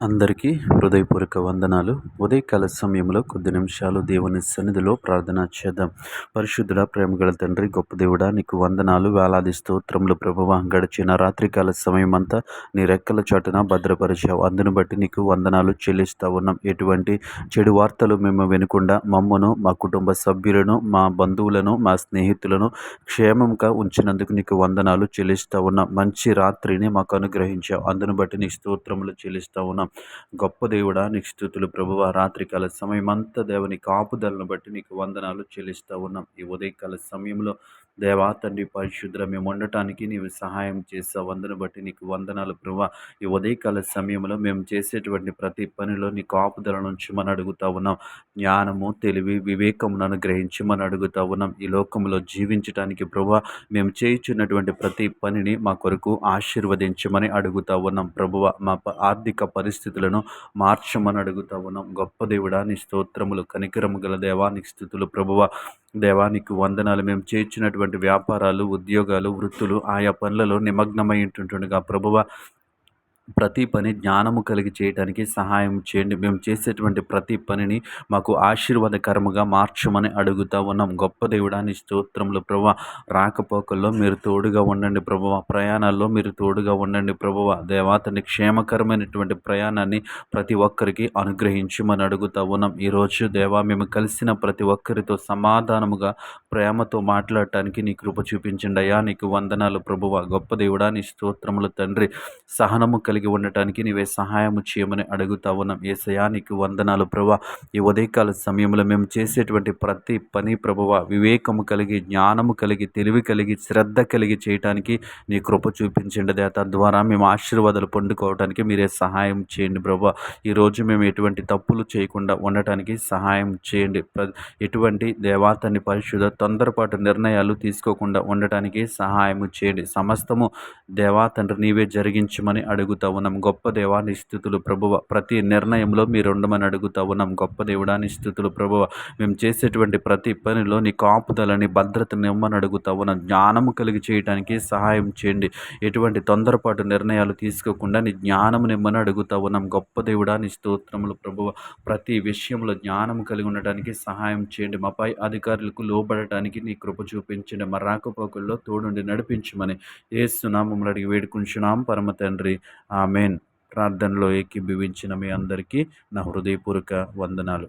అందరికీ హృదయపూర్వక వందనాలు. ఉదయకాల సమయంలో కొద్ది నిమిషాలు దేవుని సన్నిధిలో ప్రార్థన చేద్దాం. పరిశుద్ధుడ ప్రేమగల తండ్రి గొప్ప దేవుడా నీకు వందనాలు వేలాది స్తోత్రములు ప్రభువ. గడిచిన రాత్రికాల సమయం అంతా నీ రెక్కల చాటున భద్రపరిచావు. అందును బట్టి నీకు వందనాలు చెల్లిస్తా ఉన్నాం. ఎటువంటి చెడు వార్తలు మేము వినకుండా మమ్మను మా కుటుంబ సభ్యులను మా బంధువులను మా స్నేహితులను క్షేమంగా ఉంచినందుకు నీకు వందనాలు చెల్లిస్తా ఉన్నాం. మంచి రాత్రిని మాకు అనుగ్రహించావు. అందును బట్టి నీ స్తోత్రములు చెల్లిస్తా ఉన్నాం. గొప్ప దేవుడా నీకు స్థుతులు ప్రభువ. రాత్రికాల సమయం దేవుని కాపుదలను బట్టి నీకు వందనాలు చెల్లిస్తూ ఉన్నాం. ఈ ఉదయకాల సమయంలో దేవా తండ్రి పరిశుద్ర మేము ఉండటానికి నీవు సహాయం చేసావు వందను బట్టి నీకు వందనాలు ప్రభా ఈ ఉదయకాల సమయంలో మేము చేసేటువంటి ప్రతి పనిలో నీ కాపుదల నుంచి మనం అడుగుతా ఉన్నాం. జ్ఞానము తెలివి వివేకమును అనుగ్రహించమని అడుగుతా ఉన్నాం. ఈ లోకంలో జీవించడానికి ప్రభా మేము చేయించున్నటువంటి ప్రతి పనిని మా కొరకు ఆశీర్వదించమని అడుగుతా ఉన్నాం. ప్రభువ మా ఆర్థిక పరిస్థితులను మార్చమని అడుగుతా ఉన్నాం. గొప్ప దేవుడా నీ స్తోత్రములు కనికరము గల దేవానికి స్థుతులు ప్రభువ. దేవానికి వందనాలు. మేము చేర్చినటువంటి వ్యాపారాలు ఉద్యోగాలు వృత్తులు ఆయా పనులలో నిమగ్నమై ఉంటుండగా ప్రభువ ప్రతి పని జ్ఞానము కలిగి చేయటానికి సహాయం చేయండి. మేము చేసేటువంటి ప్రతి పనిని మాకు ఆశీర్వాదకరముగా మార్చమని అడుగుతా ఉన్నాం. గొప్ప దేవుడాని స్తోత్రములు ప్రభు. రాకపోకల్లో మీరు తోడుగా ఉండండి ప్రభువ ప్రయాణాల్లో మీరు తోడుగా ఉండండి ప్రభువ దేవాతని క్షేమకరమైనటువంటి ప్రయాణాన్ని ప్రతి ఒక్కరికి అనుగ్రహించమని అడుగుతా ఉన్నాం. ఈరోజు దేవా మేము కలిసిన ప్రతి ఒక్కరితో సమాధానముగా ప్రేమతో మాట్లాడటానికి నీ కృప చూపించండి అయ్యా. నీకు వందనాలు ప్రభువ. గొప్ప దేవుడా నీ స్తోత్రములు తండ్రి. సహనము కలిగి ఉండటానికి నీవే సహాయం చేయమని అడుగుతా ఉన్నాం. ఏసయా నీకు వందనాలు ప్రభా. ఈ ఉదయకాల సమయంలో మేము చేసేటువంటి ప్రతి పని ప్రభువ వివేకము కలిగి జ్ఞానము కలిగి తెలివి కలిగి శ్రద్ధ కలిగి చేయటానికి నీ కృప చూపించండి దేత ద్వారా మేము ఆశీర్వాదాలు పొందుకోవడానికి మీరే సహాయం చేయండి ప్రభు. ఈరోజు మేము ఎటువంటి తప్పులు చేయకుండా ఉండటానికి సహాయం చేయండి. ఎటువంటి దేవాతని పరిశుద్ధ తొందరపాటు నిర్ణయాలు తీసుకోకుండా ఉండటానికి సహాయం చేయండి. సమస్తము దేవాతండ్రి నీవే జరిగించమని అడుగుతా ఉన్నాం. గొప్ప దేవాని స్థుతులు ప్రభువ. ప్రతి నిర్ణయంలో మీరు ఉండమని అడుగుతా ఉన్నాం. గొప్ప దేవుడాని స్థుతులు ప్రభువ. మేము చేసేటువంటి ప్రతి పనిలో నీ కాపుదలని భద్రతని ఇవ్వమని అడుగుతా ఉన్నాం. జ్ఞానము కలిగి చేయడానికి సహాయం చేయండి. ఎటువంటి తొందరపాటు నిర్ణయాలు తీసుకోకుండా నీ జ్ఞానం నిమ్మని అడుగుతా ఉన్నాం. గొప్ప దేవుడాని స్తోత్రములు ప్రభువ. ప్రతి విషయంలో జ్ఞానం కలిగి ఉండటానికి సహాయం చేయండి. మాపై అధికారులకు లోబడటానికి నీ కృప చూపించండి. మా రాకపోకల్లో తోడుండి నడిపించమని ఏ సునామములు అడిగి వేడుకుంటున్నాం. పరమ తండ్రి. ఆమెన్. ప్రార్థనలో ఏకీభవించిన మీ అందరికీ నా హృదయపూర్వక వందనాలు.